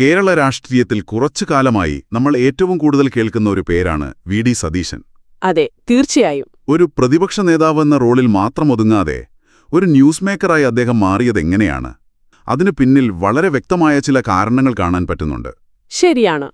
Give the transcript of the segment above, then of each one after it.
കേരള രാഷ്ട്രീയത്തിൽ കുറച്ചു കാലമായി നമ്മൾ ഏറ്റവും കൂടുതൽ കേൾക്കുന്ന ഒരു പേരാണ് വി ഡി സതീശൻ. അതെ തീർച്ചയായും. ഒരു പ്രതിപക്ഷ നേതാവെന്ന റോളിൽ മാത്രം ഒതുങ്ങാതെ ഒരു ന്യൂസ് മേക്കറായി അദ്ദേഹം മാറിയതെങ്ങനെയാണ് അതിനു പിന്നിൽ വളരെ വ്യക്തമായ ചില കാരണങ്ങൾ കാണാൻ പറ്റുന്നുണ്ട്. ശരിയാണ്.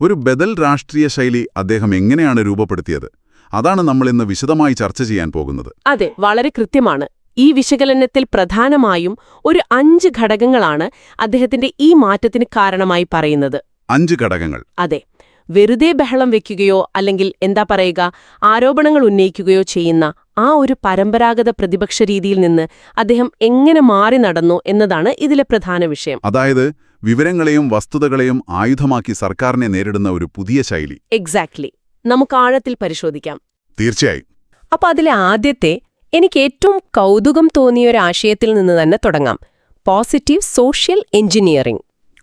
ഒരു ബദൽ രാഷ്ട്രീയ ശൈലി അദ്ദേഹം എങ്ങനെയാണ് രൂപപ്പെടുത്തിയത്? അതാണ് നമ്മൾ ഇന്ന് വിശദമായി ചർച്ച ചെയ്യാൻ പോകുന്നത്. അതെ വളരെ കൃത്യമാണ്. ഈ വിശകലനത്തിൽ പ്രധാനമായും ഒരു അഞ്ച് ഘടകങ്ങളാണ് അദ്ദേഹത്തിന്റെ ഈ മാറ്റത്തിന് കാരണമായി പറയുന്നത്. അഞ്ച് ഘടകങ്ങൾ. അതെ. വെറുതെ ബഹളം വെക്കുകയോ അല്ലെങ്കിൽ എന്താ പറയുക ആരോപണങ്ങൾ ഉന്നയിക്കുകയോ ചെയ്യുന്ന ആ ഒരു പരമ്പരാഗത പ്രതിപക്ഷ രീതിയിൽ നിന്ന് അദ്ദേഹം എങ്ങനെ മാറി നടന്നു എന്നതാണ് ഇതിലെ പ്രധാന വിഷയം. അതായത് വിവരങ്ങളെയും വസ്തുതകളെയും ആയുധമാക്കി സർക്കാരിനെ നേരിടുന്ന ഒരു പുതിയ ശൈലി. എക്സാക്ട്ലി നമുക്ക് ആഴത്തിൽ പരിശോധിക്കാം. തീർച്ചയായും. അപ്പൊ അതിലെ ആദ്യത്തെ എനിക്ക് ഏറ്റവും കൗതുകം തോന്നിയ ഒരു ആശയത്തിൽ നിന്ന് തന്നെ തുടങ്ങാം. പോസിറ്റീവ് സോഷ്യൽ എഞ്ചിനീയറിംഗ്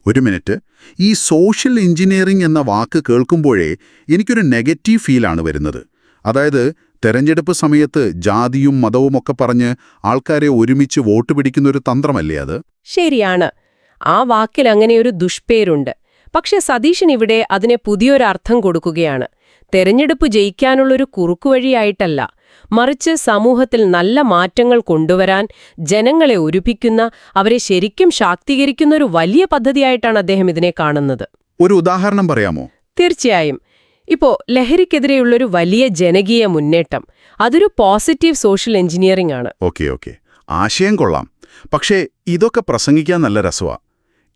ഒരു മിനിറ്റ്. ഈ സോഷ്യൽ എഞ്ചിനീയറിംഗ് എന്ന വാക്ക് കേൾക്കുമ്പോഴേ എനിക്കൊരു നെഗറ്റീവ് ഫീലാണ് വരുന്നത്. അതായത് തെരഞ്ഞെടുപ്പ് സമയത്ത് ജാതിയും മതവും ഒക്കെ പറഞ്ഞ് ആൾക്കാരെ ഒരുമിച്ച് വോട്ട് പിടിക്കുന്ന ഒരു തന്ത്രമല്ലേ അത്? ശരിയാണ്. ആ വാക്കിൽ അങ്ങനെയൊരു ദുഷ്പേരുണ്ട്. പക്ഷെ സതീശൻ ഇവിടെ അതിനെ പുതിയൊരർത്ഥം കൊടുക്കുകയാണ്. തെരഞ്ഞെടുപ്പ് ജയിക്കാനുള്ളൊരു കുറുക്കുവഴിയായിട്ടല്ല മറിച്ച് സമൂഹത്തിൽ നല്ല മാറ്റങ്ങൾ കൊണ്ടുവരാൻ ജനങ്ങളെ ഒരുപ്പിക്കുന്ന അവരെ ശരിക്കും ശാക്തീകരിക്കുന്ന ഒരു വലിയ പദ്ധതിയായിട്ടാണ് അദ്ദേഹം ഇതിനെ കാണുന്നത്. ഒരു ഉദാഹരണം പറയാമോ? തീർച്ചയായും. ഇപ്പോ ലഹരിക്കെതിരെയുള്ളൊരു വലിയ ജനകീയ മുന്നേറ്റം. അതൊരു പോസിറ്റീവ് സോഷ്യൽ എഞ്ചിനീയറിംഗ് ആണ്. Okay okay. ആശയം കൊള്ളാം. പക്ഷേ ഇതൊക്കെ പ്രസംഗിക്കാൻ നല്ല രസമാ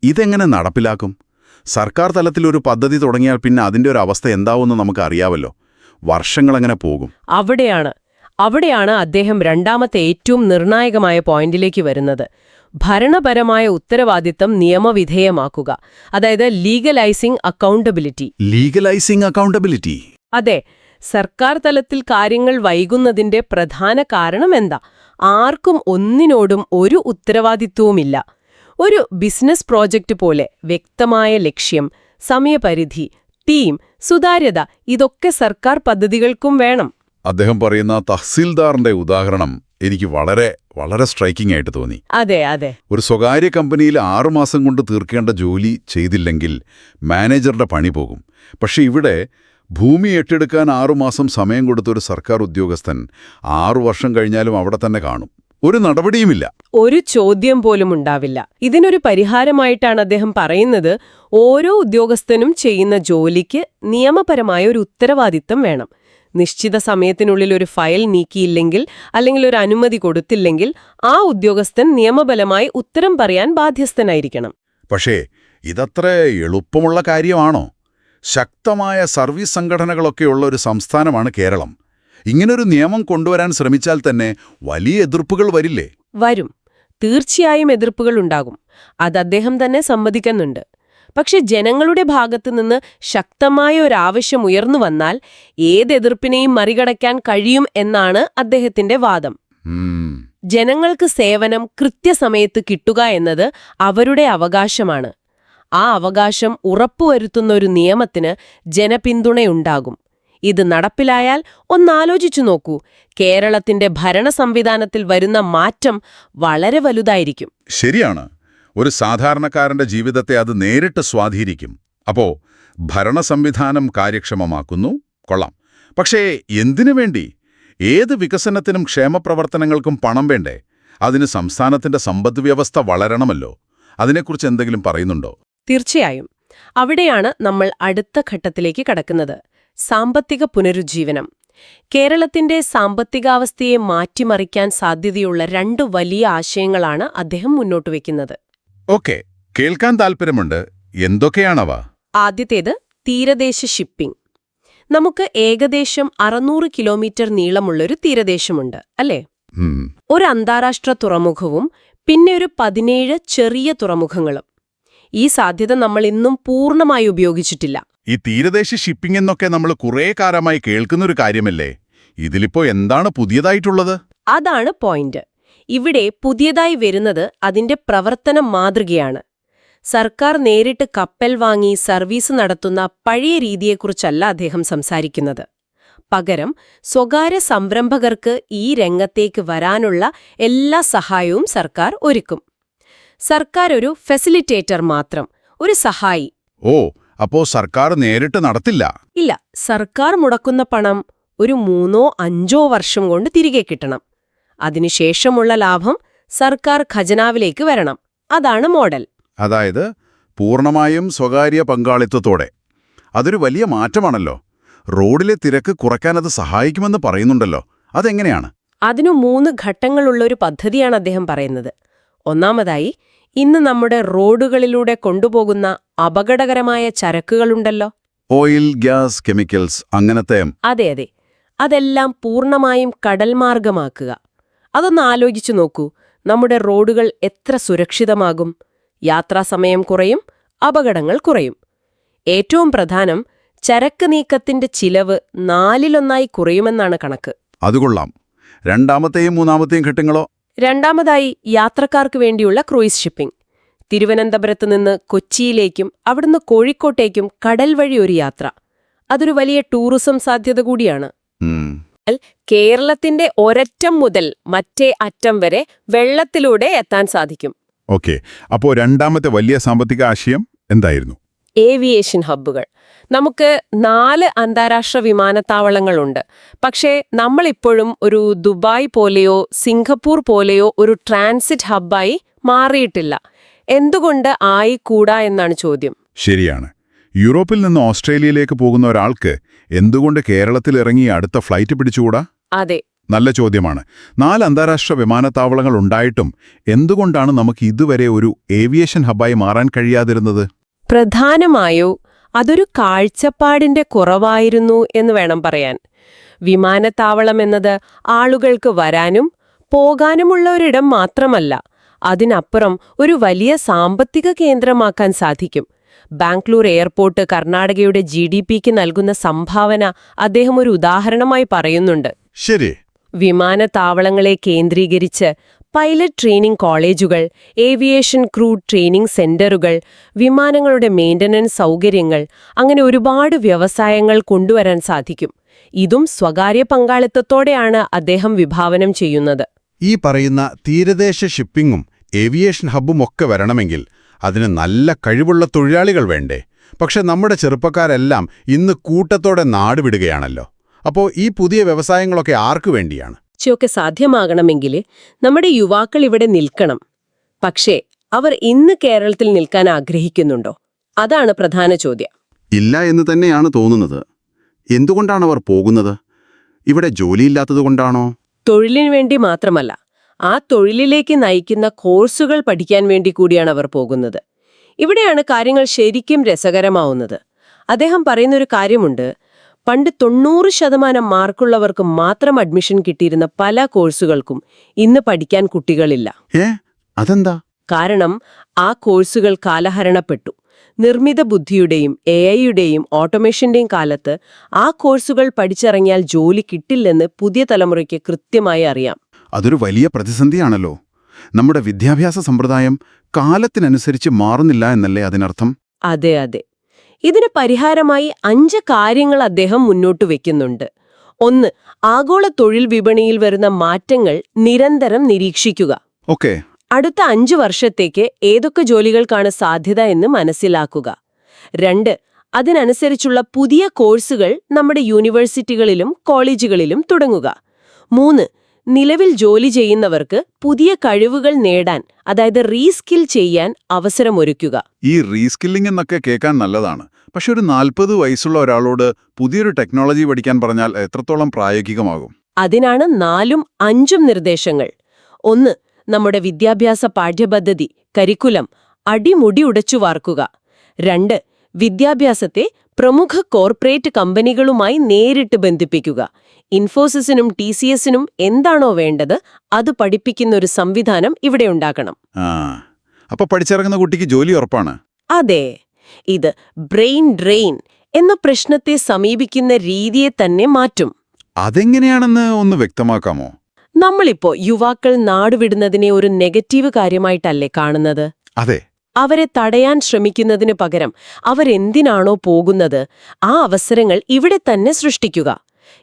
ഇതെങ്ങനെ നടപ്പിലാക്കും? സർക്കാർ തലത്തിൽ ഒരു പദ്ധതി തുടങ്ങിയാൽ പിന്നെ അതിന്റെ ഒരു അവസ്ഥ എന്താവുമെന്ന് നമുക്ക് അറിയാവല്ലോ വർഷങ്ങളെങ്ങനെ പോകും. അവിടെയാണ്. അവിടെയാണ് അദ്ദേഹം രണ്ടാമത്തെ ഏറ്റവും നിർണായകമായ പോയിന്റിലേക്ക് വരുന്നത്. ഭരണപരമായ ഉത്തരവാദിത്തം നിയമവിധേയമാക്കുക അതായത് ലീഗലൈസിംഗ് അക്കൗണ്ടബിലിറ്റി. ലീഗലൈസിംഗ് അക്കൗണ്ടബിലിറ്റി. അതെ സർക്കാർ തലത്തിൽ കാര്യങ്ങൾ വൈകുന്നതിന്റെ പ്രധാന കാരണം എന്താ? ആർക്കും ഒന്നിനോടും ഒരു ഉത്തരവാദിത്വവുമില്ല. ഒരു ബിസിനസ് പ്രോജക്റ്റ് പോലെ വ്യക്തമായ ലക്ഷ്യം സമയപരിധി ടീം സുതാര്യത ഇതൊക്കെ സർക്കാർ പദ്ധതികൾക്കും വേണം. അദ്ദേഹം പറയുന്ന തഹസിൽദാറിന്റെ ഉദാഹരണം എനിക്ക് വളരെ വളരെ സ്ട്രൈക്കിംഗ് ആയിട്ട് തോന്നി. അതെ അതെ. ഒരു സ്വകാര്യ കമ്പനിയിൽ ആറുമാസം കൊണ്ട് തീർക്കേണ്ട ജോലി ചെയ്തില്ലെങ്കിൽ മാനേജറുടെ പണി പോകും. പക്ഷെ ഇവിടെ ഭൂമി ഏറ്റെടുക്കാൻ ആറുമാസം സമയം കൊടുത്ത ഒരു സർക്കാർ ഉദ്യോഗസ്ഥൻ ആറു വർഷം കഴിഞ്ഞാലും അവിടെ തന്നെ കാണും. ഒരു നടപടിയുമില്ല. ഒരു ചോദ്യം പോലും ഉണ്ടാവില്ല. ഇതിനൊരു പരിഹാരമായിട്ടാണ് അദ്ദേഹം പറയുന്നത് ഓരോ ഉദ്യോഗസ്ഥനും ചെയ്യുന്ന ജോലിക്ക് നിയമപരമായ ഒരു ഉത്തരവാദിത്തം വേണം. നിശ്ചിത സമയത്തിനുള്ളിൽ ഒരു ഫയൽ നീക്കിയില്ലെങ്കിൽ അല്ലെങ്കിൽ ഒരു അനുമതി കൊടുത്തില്ലെങ്കിൽ ആ ഉദ്യോഗസ്ഥൻ നിയമപരമായി ഉത്തരം പറയാൻ ബാധ്യസ്ഥനായിരിക്കണം. പക്ഷേ ഇതത്ര എളുപ്പമുള്ള കാര്യമാണോ? ശക്തമായ സർവീസ് സംഘടനകളൊക്കെയുള്ള ഒരു സംസ്ഥാനമാണ് കേരളം. ഇങ്ങനൊരു നിയമം കൊണ്ടുവരാൻ ശ്രമിച്ചാൽ തന്നെ വലിയ എതിർപ്പുകൾ വരില്ലേ? വരും. തീർച്ചയായും എതിർപ്പുകൾ ഉണ്ടാകും. അത് അദ്ദേഹം തന്നെ സമ്മതിക്കുന്നുണ്ട്. പക്ഷെ ജനങ്ങളുടെ ഭാഗത്തുനിന്ന് ശക്തമായ ഒരാവശ്യം ഉയർന്നു വന്നാൽ ഏത് എതിർപ്പിനെയും മറികടക്കാൻ കഴിയും എന്നാണ് അദ്ദേഹത്തിന്റെ വാദം. ജനങ്ങൾക്ക് സേവനം കൃത്യസമയത്ത് കിട്ടുക എന്നത് അവരുടെ അവകാശമാണ്. ആ അവകാശം ഉറപ്പുവരുത്തുന്ന ഒരു നിയമത്തിന് ജനപിന്തുണയുണ്ടാകും. ഇത് നടപ്പിലായാൽ ഒന്നാലോചിച്ചു നോക്കൂ. കേരളത്തിന്റെ ഭരണ സംവിധാനത്തിൽ വരുന്ന മാറ്റം വളരെ വലുതായിരിക്കും. ശരിയാണ്. ഒരു സാധാരണക്കാരന്റെ ജീവിതത്തെ അത് നേരിട്ട് സ്വാധീനിക്കും. അപ്പോൾ ഭരണ സംവിധാനം കാര്യക്ഷമമാക്കുന്നു കൊള്ളാം. പക്ഷേ എന്തിനു വേണ്ടി? ഏത് വികസനത്തിനും ക്ഷേമപ്രവർത്തനങ്ങൾക്കും പണം വേണ്ടേ? അതിന് സംസ്ഥാനത്തിന്റെ സമ്പദ് വ്യവസ്ഥ വളരണമല്ലോ. അതിനെക്കുറിച്ച് എന്തെങ്കിലും പറയുന്നുണ്ടോ? തീർച്ചയായും. അവിടെയാണ് നമ്മൾ അടുത്ത ഘട്ടത്തിലേക്ക് കടക്കുന്നത്. സാമ്പത്തിക പുനരുജ്ജീവനം. കേരളത്തിന്റെ സാമ്പത്തികാവസ്ഥയെ മാറ്റിമറിക്കാൻ സാധ്യതയുള്ള രണ്ട് വലിയ ആശയങ്ങളാണ് അദ്ദേഹം മുന്നോട്ട് വയ്ക്കുന്നത് ഓക്കെ കേൾക്കാൻ താൽപ്പര്യമുണ്ട്. എന്തൊക്കെയാണവ? ആദ്യത്തേത് തീരദേശ ഷിപ്പിംഗ്. നമുക്ക് ഏകദേശം അറുന്നൂറ് കിലോമീറ്റർ നീളമുള്ളൊരു തീരദേശമുണ്ട് അല്ലേ? ഒരു അന്താരാഷ്ട്ര തുറമുഖവും പിന്നെ ഒരു പതിനേഴ് ചെറിയ തുറമുഖങ്ങളും. ഈ സാധ്യത നമ്മൾ ഇന്നും പൂർണമായി ഉപയോഗിച്ചിട്ടില്ല. ഈ തീരദേശ ഷിപ്പിംഗ് എന്നൊക്കെ നമ്മൾ കുറേ കാലമായി കേൾക്കുന്നൊരു കാര്യമല്ലേ? ഇതിലിപ്പോ എന്താണ് പുതിയതായിട്ടുള്ളത്? അതാണ് പോയിന്റ്. ഇവിടെ പുതിയതായി വരുന്നത് അതിന്റെ പ്രവർത്തന മാതൃകയാണ്. സർക്കാർ നേരിട്ട് കപ്പൽ വാങ്ങി സർവീസ് നടത്തുന്ന പഴയ രീതിയെക്കുറിച്ചല്ല അദ്ദേഹം സംസാരിക്കുന്നത്. പകരം സ്വകാര്യ സംരംഭകർക്ക് ഈ രംഗത്തേക്ക് വരാനുള്ള എല്ലാ സഹായവും സർക്കാർ ഒരുക്കും. സർക്കാർ ഒരു ഫെസിലിറ്റേറ്റർ മാത്രം ഒരു സഹായി. ഓ അപ്പോ സർക്കാർ നേരിട്ട് നടത്തില്ല? ഇല്ല സർക്കാർ മുടക്കുന്ന പണം ഒരു മൂന്നോ അഞ്ചോ വർഷം കൊണ്ട് തിരികെ കിട്ടണം. അതിനുശേഷമുള്ള ലാഭം സർക്കാർ ഖജനാവിലേക്ക് വരണം. അതാണ് മോഡൽ. അതായത് പൂർണമായും സ്വകാര്യ പങ്കാളിത്തത്തോടെ. അതൊരു വലിയ മാറ്റമാണല്ലോ. റോഡിലെ തിരക്ക് കുറയ്ക്കാൻ അത് സഹായിക്കുമെന്ന് പറയുന്നുണ്ടല്ലോ. അതെങ്ങനെയാണ്? അതിനു മൂന്ന് ഘട്ടങ്ങളുള്ള ഒരു പദ്ധതിയാണ് അദ്ദേഹം പറയുന്നത്. ഒന്നാമതായി ഇന്ന് നമ്മുടെ റോഡുകളിലൂടെ കൊണ്ടുപോകുന്ന അപകടകരമായ ചരക്കുകളുണ്ടല്ലോ. ഓയിൽ ഗ്യാസ് കെമിക്കൽസ് അങ്ങനത്തെ അതെ അതെ. അതെല്ലാം പൂർണമായും കടൽമാർഗമാക്കുക. അതൊന്ന് ആലോചിച്ചു നോക്കൂ. നമ്മുടെ റോഡുകൾ എത്ര സുരക്ഷിതമാകും. യാത്രാസമയം കുറയും അപകടങ്ങൾ കുറയും. ഏറ്റവും പ്രധാനം ചരക്ക് നീക്കത്തിന്റെ ചിലവ് നാലിലൊന്നായി കുറയുമെന്നാണ് കണക്ക്. അതുകൊള്ളാം രണ്ടാമത്തെയും മൂന്നാമത്തെയും ഘട്ടങ്ങളോ? രണ്ടാമതായി യാത്രക്കാർക്ക് വേണ്ടിയുള്ള ക്രൂയിസ് ഷിപ്പിംഗ്. തിരുവനന്തപുരത്ത് നിന്ന് കൊച്ചിയിലേക്കും അവിടുന്ന് കോഴിക്കോട്ടേക്കും കടൽ വഴി ഒരു യാത്ര. അതൊരു വലിയ ടൂറിസം സാധ്യത കൂടിയാണ്. കേരളത്തിന്റെ ഒരറ്റം മുതൽ മറ്റേ അറ്റം വരെ വെള്ളത്തിലൂടെ എത്താൻ സാധിക്കും. ഓക്കെ. അപ്പോ രണ്ടാമത്തെ വലിയ സാമ്പത്തിക ആശയം എന്തായിരുന്നു? ഏവിയേഷൻ ഹബ്ബുകൾ. നമുക്ക് നാല് അന്താരാഷ്ട്ര വിമാനത്താവളങ്ങളുണ്ട്. പക്ഷേ നമ്മളിപ്പോഴും ഒരു ദുബായ് പോലെയോ സിംഗപ്പൂർ പോലെയോ ഒരു ട്രാൻസിറ്റ് ഹബ്ബായി മാറിയിട്ടില്ല. എന്തുകൊണ്ട് ആയിക്കൂടാ എന്നാണ് ചോദ്യം. ശരിയാണ്. യൂറോപ്പിൽ നിന്ന് ഓസ്ട്രേലിയയിലേക്ക് പോകുന്ന ഒരാൾക്ക് എന്തുകൊണ്ട് കേരളത്തിൽ ഇറങ്ങി അടുത്ത ഫ്ലൈറ്റ് പിടിച്ചുകൂടാ? അതെ. നല്ല ചോദ്യമാണ്. നാല് അന്താരാഷ്ട്ര വിമാനത്താവളങ്ങൾ ഉണ്ടായിട്ടും എന്തുകൊണ്ടാണ് നമുക്ക് ഇതുവരെ ഒരു ഏവിയേഷൻ ഹബ്ബായി മാറാൻ കഴിയാതിരുന്നത്? പ്രധാനമായോ അതൊരു കാഴ്ചപ്പാടിന്റെ കുറവായിരുന്നു എന്ന് വേണം പറയാൻ. വിമാനത്താവളം എന്നത് ആളുകൾക്ക് വരാനും പോകാനുമുള്ള ഒരിടം മാത്രമല്ല അതിനപ്പുറം ഒരു വലിയ സാമ്പത്തിക കേന്ദ്രമാക്കാൻ സാധിക്കും. ബാംഗ്ലൂർ എയർപോർട്ട് കർണാടകയുടെ ജി ഡി നൽകുന്ന സംഭാവന അദ്ദേഹം ഒരു ഉദാഹരണമായി പറയുന്നുണ്ട്. ശരി. വിമാനത്താവളങ്ങളെ കേന്ദ്രീകരിച്ച് പൈലറ്റ് ട്രെയിനിംഗ് കോളേജുകൾ ഏവിയേഷൻ ക്രൂ ട്രെയിനിംഗ് സെന്ററുകൾ വിമാനങ്ങളുടെ മെയിന്റനൻസ് സൗകര്യങ്ങൾ അങ്ങനെ ഒരുപാട് വ്യവസായങ്ങൾ കൊണ്ടുവരാൻ സാധിക്കും. ഇതും സ്വകാര്യ പങ്കാളിത്തത്തോടെയാണ് അദ്ദേഹം വിഭാവനം ചെയ്യുന്നത്. ഈ പറയുന്ന തീരദേശ ഷിപ്പിംഗും ഏവിയേഷൻ ഹബ്ബും ഒക്കെ വരണമെങ്കിൽ അതിന് നല്ല കഴിവുള്ള തൊഴിലാളികൾ വേണ്ടേ? പക്ഷെ നമ്മുടെ ചെറുപ്പക്കാരെല്ലാം ഇന്ന് കൂട്ടത്തോടെ നാടുവിടുകയാണല്ലോ അപ്പോൾ ഈ പുതിയ വ്യവസായങ്ങളൊക്കെ ആർക്കു വേണ്ടിയാണ്? ഒക്കെ സാധ്യമാകണമെങ്കിൽ നമ്മുടെ യുവാക്കൾ ഇവിടെ നിൽക്കണം. പക്ഷേ അവർ ഇന്ന് കേരളത്തിൽ നിൽക്കാൻ ആഗ്രഹിക്കുന്നുണ്ടോ? അതാണ് പ്രധാന ചോദ്യം. ഇല്ല എന്ന് തന്നെയാണ് തോന്നുന്നത്. എന്തുകൊണ്ടാണ് അവർ പോകുന്നത്? ഇവിടെ ജോലിയില്ലാത്തതുകൊണ്ടാണോ തൊഴിലിന് വേണ്ടി മാത്രമല്ല ആ തൊഴിലിലേക്ക് നയിക്കുന്ന കോഴ്സുകൾ പഠിക്കാൻ വേണ്ടി കൂടിയാണ് അവർ പോകുന്നത്. ഇവിടെയാണ് കാര്യങ്ങൾ ശരിക്കും രസകരമാവുന്നത്. അദ്ദേഹം പറയുന്നൊരു കാര്യമുണ്ട് പണ്ട് തൊണ്ണൂറ് ശതമാനം മാർക്കുള്ളവർക്ക് മാത്രം അഡ്മിഷൻ കിട്ടിയിരുന്ന പല കോഴ്സുകൾക്കും ഇന്ന് പഠിക്കാൻ കുട്ടികളില്ല. അതെന്താ? കാരണം ആ കോഴ്സുകൾ കാലഹരണപ്പെട്ടു. നിർമ്മിത ബുദ്ധിയുടെയും എ ഐയുടെയും ഓട്ടോമേഷന്റെയും കാലത്ത് ആ കോഴ്സുകൾ പഠിച്ചിറങ്ങിയാൽ ജോലി കിട്ടില്ലെന്ന് പുതിയ തലമുറയ്ക്ക് കൃത്യമായി അറിയാം. അതൊരു വലിയ പ്രതിസന്ധിയാണല്ലോ. നമ്മുടെ വിദ്യാഭ്യാസ സമ്പ്രദായം കാലത്തിനനുസരിച്ച് മാറുന്നില്ല എന്നല്ലേ അതിനർത്ഥം? അതെ അതെ. ഇതിന് പരിഹാരമായി അഞ്ച് കാര്യങ്ങൾ അദ്ദേഹം മുന്നോട്ട് വെക്കുന്നുണ്ട്. ഒന്ന് ആഗോള തൊഴിൽ വിപണിയിൽ വരുന്ന മാറ്റങ്ങൾ നിരന്തരം നിരീക്ഷിക്കുക. ഓക്കെ. അടുത്ത അഞ്ചു വർഷത്തേക്ക് ഏതൊക്കെ ജോലികൾക്കാണ് സാധ്യത എന്ന് മനസ്സിലാക്കുക. രണ്ട് അതിനനുസരിച്ചുള്ള പുതിയ കോഴ്സുകൾ നമ്മുടെ യൂണിവേഴ്സിറ്റികളിലും കോളേജുകളിലും തുടങ്ങുക. മൂന്ന് നിലവിൽ ജോലി ചെയ്യുന്നവർക്ക് പുതിയ കഴിവുകൾ നേടാൻ അതായത് റീസ്കിൽ ചെയ്യാൻ അവസരമൊരുക്കുക. ഈ റീസ്കില്ലിംഗ് എന്നൊക്കെ കേൾക്കാൻ നല്ലതാണ്. പക്ഷെ ഒരു നാൽപ്പത് വയസ്സുള്ള ഒരാളോട് പുതിയൊരു ടെക്നോളജി പഠിക്കാൻ പറഞ്ഞാൽ എത്രത്തോളം പ്രായോഗികമാകും? അതിനാണ് നാലും അഞ്ചും നിർദ്ദേശങ്ങൾ. ഒന്ന് നമ്മുടെ വിദ്യാഭ്യാസ പാഠ്യപദ്ധതി കരിക്കുലം അടിമുടി ഉടച്ചു വാർക്കുക. രണ്ട് വിദ്യാഭ്യാസത്തെ പ്രമുഖ കോർപ്പറേറ്റ് കമ്പനികളുമായി നേരിട്ട് ബന്ധിപ്പിക്കുക. ഇൻഫോസിസിനും ടി സി എസിനും എന്താണോ വേണ്ടത് അത് പഠിപ്പിക്കുന്ന ഒരു സംവിധാനം ഇവിടെ ഉണ്ടാക്കണം. അപ്പൊ പഠിച്ചിറങ്ങുന്ന കുട്ടിക്ക് ജോലി ഉറപ്പാണ്? അതെ ഇത് ബ്രെയിൻ ഡ്രെയിൻ എന്ന പ്രശ്നത്തെ സമീപിക്കുന്ന രീതിയെ തന്നെ മാറ്റും. അതെങ്ങനെയാണെന്ന് ഒന്ന് വ്യക്തമാക്കാമോ? നമ്മളിപ്പോ യുവാക്കൾ നാടുവിടുന്നതിനെ ഒരു നെഗറ്റീവ് കാര്യമായിട്ടല്ലേ കാണുന്നത്? അതെ. അവരെ തടയാൻ ശ്രമിക്കുന്നതിനു പകരം അവരെന്തിനാണോ പോകുന്നത് ആ അവസരങ്ങൾ ഇവിടെ തന്നെ സൃഷ്ടിക്കുക.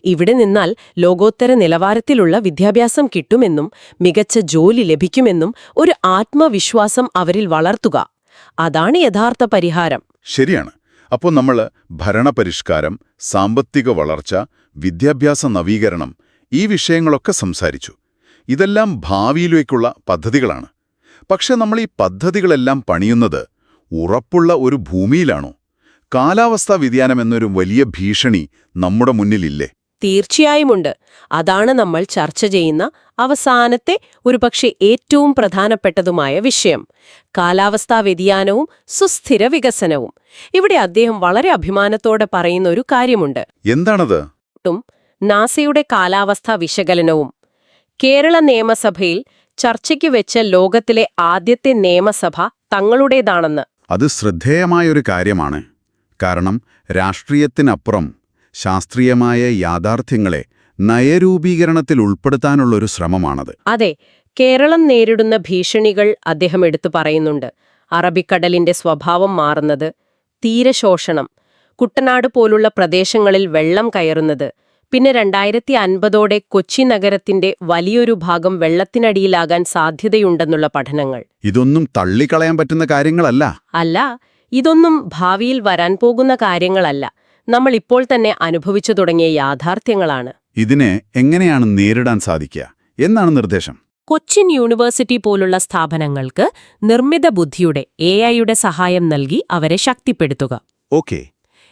ഇവിടെ നിന്നാൽ ലോകോത്തര നിലവാരത്തിലുള്ള വിദ്യാഭ്യാസം കിട്ടുമെന്നും മികച്ച ജോലി ലഭിക്കുമെന്നും ഒരു ആത്മവിശ്വാസം അവരിൽ വളർത്തുക. അതാണ് യഥാർത്ഥ പരിഹാരം. ശരിയാണ്. അപ്പോൾ നമ്മൾ ഭരണപരിഷ്കാരം സാമ്പത്തിക വളർച്ച വിദ്യാഭ്യാസ നവീകരണം ഈ വിഷയങ്ങളൊക്കെ സംസാരിച്ചു. ഇതെല്ലാം ഭാവിയിലേക്കുള്ള പദ്ധതികളാണ്. പക്ഷെ നമ്മൾ ഈ പദ്ധതികളെല്ലാം പണിയുന്നത് ഉറപ്പുള്ള ഒരു ഭൂമിയിലാണോ? കാലാവസ്ഥാ വ്യതിയാനം എന്നൊരു വലിയ ഭീഷണി നമ്മുടെ മുന്നിലില്ലേ? തീർച്ചയായുമുണ്ട്. അതാണ് നമ്മൾ ചർച്ച ചെയ്യുന്ന അവസാനത്തെ ഒരുപക്ഷെ ഏറ്റവും പ്രധാനപ്പെട്ടതുമായ വിഷയം. കാലാവസ്ഥാ വ്യതിയാനവും സുസ്ഥിര വികസനവും. ഇവിടെ അദ്ദേഹം വളരെ അഭിമാനത്തോടെ പറയുന്ന ഒരു കാര്യമുണ്ട്. എന്താണത്? നാസയുടെ കാലാവസ്ഥാ വിശകലനവും. കേരള നിയമസഭയിൽ ചർച്ചയ്ക്ക് വെച്ച ലോകത്തിലെ ആദ്യത്തെ നിയമസഭ തങ്ങളുടേതാണെന്ന്. അത് ശ്രദ്ധേയമായൊരു കാര്യമാണ്. കാരണം രാഷ്ട്രീയത്തിനപ്പുറം ശാസ്ത്രീയമായ യാഥാർത്ഥ്യങ്ങളെ നയരൂപീകരണത്തിൽ ഉൾപ്പെടുത്താനുള്ളൊരു ശ്രമമാണത്. അതെ കേരളം നേരിടുന്ന ഭീഷണികൾ അദ്ദേഹം എടുത്തു പറയുന്നുണ്ട്. അറബിക്കടലിന്റെ സ്വഭാവം മാറുന്നത് തീരശോഷണം കുട്ടനാട് പോലുള്ള പ്രദേശങ്ങളിൽ വെള്ളം കയറുന്നത് പിന്നെ രണ്ടായിരത്തി അൻപതോടെ കൊച്ചി നഗരത്തിന്റെ വലിയൊരു ഭാഗം വെള്ളത്തിനടിയിലാകാൻ സാധ്യതയുണ്ടെന്നുള്ള പഠനങ്ങൾ. ഇതൊന്നും തള്ളിക്കളയാൻ പറ്റുന്ന കാര്യങ്ങളല്ല. അല്ല ഇതൊന്നും ഭാവിയിൽ വരാൻ പോകുന്ന കാര്യങ്ങളല്ല. നമ്മൾ ഇപ്പോൾ തന്നെ അനുഭവിച്ചു തുടങ്ങിയ യാഥാർത്ഥ്യങ്ങളാണ്. ഇതിനെ എങ്ങനെയാണ് നേരിടാൻ സാധിക്കുക? എന്നാണ് നിർദ്ദേശം. കൊച്ചിൻ യൂണിവേഴ്സിറ്റി പോലുള്ള സ്ഥാപനങ്ങൾക്ക് നിർമ്മിത ബുദ്ധിയുടെ എ ഐയുടെ സഹായം നൽകി അവരെ ശക്തിപ്പെടുത്തുക. ഓക്കെ.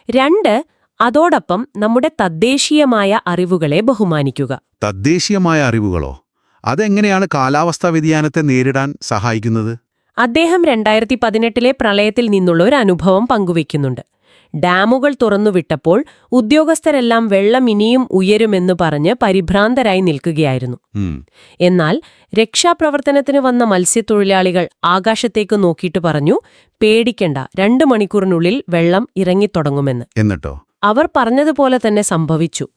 രണ്ട് അതോടൊപ്പം നമ്മുടെ തദ്ദേശീയമായ അറിവുകളെ ബഹുമാനിക്കുക. തദ്ദേശീയമായ അറിവുകളോ? അതെങ്ങനെയാണ് കാലാവസ്ഥാ വ്യതിയാനത്തെ നേരിടാൻ സഹായിക്കുന്നത്? അദ്ദേഹം രണ്ടായിരത്തി പതിനെട്ടിലെ പ്രളയത്തിൽ നിന്നുള്ള ഒരു അനുഭവം പങ്കുവയ്ക്കുന്നുണ്ട്. ഡാമുകൾ തുറന്നുവിട്ടപ്പോൾ ഉദ്യോഗസ്ഥരെല്ലാം വെള്ളം ഇനിയും ഉയരുമെന്ന് പറഞ്ഞ് പരിഭ്രാന്തരായി നിൽക്കുകയായിരുന്നു. എന്നാൽ രക്ഷാപ്രവർത്തനത്തിന് വന്ന മത്സ്യത്തൊഴിലാളികൾ ആകാശത്തേക്ക് നോക്കിയിട്ട് പറഞ്ഞു പേടിക്കണ്ട രണ്ട് മണിക്കൂറിനുള്ളിൽ വെള്ളം ഇറങ്ങിത്തുടങ്ങുമെന്ന്. എന്നിട്ടോ? അവർ പറഞ്ഞതുപോലെ തന്നെ സംഭവിച്ചു.